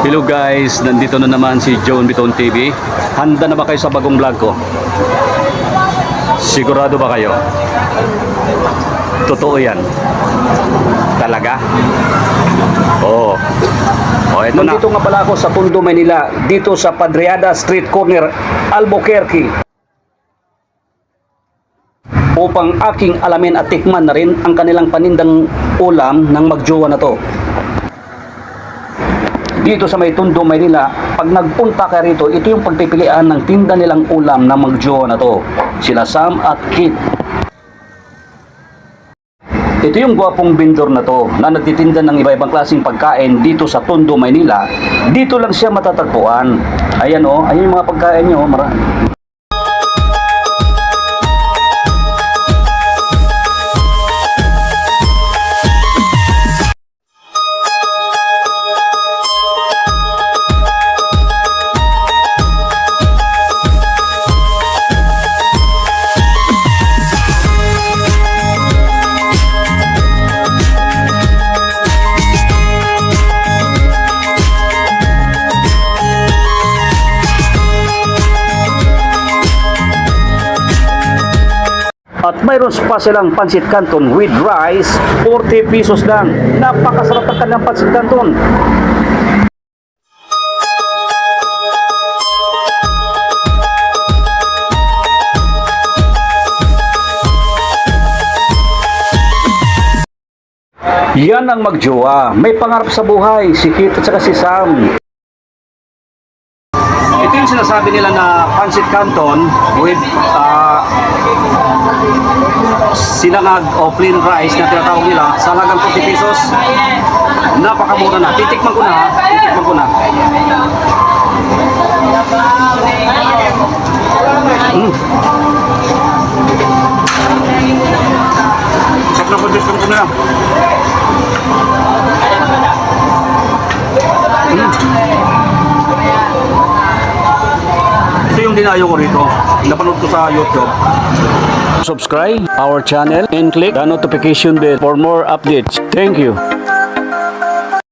Hello guys, nandito na naman si John Biton TV. Handa na ba kayo sa bagong vlog ko? Sigurado ba kayo? Totoo yan. Talaga? Oo. Oh, eto na. Nandito nga pala ako sa Tondo, Manila, dito sa Padreada Street Corner, Albuquerque. Upang aking alamin at tikman na rin ang kanilang panindang ulam ng magjowa na to. Dito sa may Tondo, Manila, pag nagpunta ka rito, ito yung pagpipilian ng tinda nilang ulam ng magjowa na to. Sila Sam at Kit. Ito yung gwapong vendor na to na nagtitinda ng iba-ibang klaseng pagkain dito sa Tondo, Maynila. Dito lang siya matatagpuan. Ayan o, ayan yung mga pagkain nyo. Mara At mayroon pa silang pansit canton with rice, 40 pesos lang. Napakasarap ng kanilang pansit canton. Yan ang magjowa. May pangarap sa buhay, si Kit at saka si Sam. Ito yung sinasabi nila na pancit canton with uh, sinangag o plain rice na tinatawag nila sa halagang 40 pesos. Napakamura na. Titikman ko na ha. Titikman ko na. Mm. Sarap na po, titikman ko na. Ito yung dinayo ko rito. Napanood ko sa YouTube. Subscribe our channel and click the notification bell for more updates. Thank you.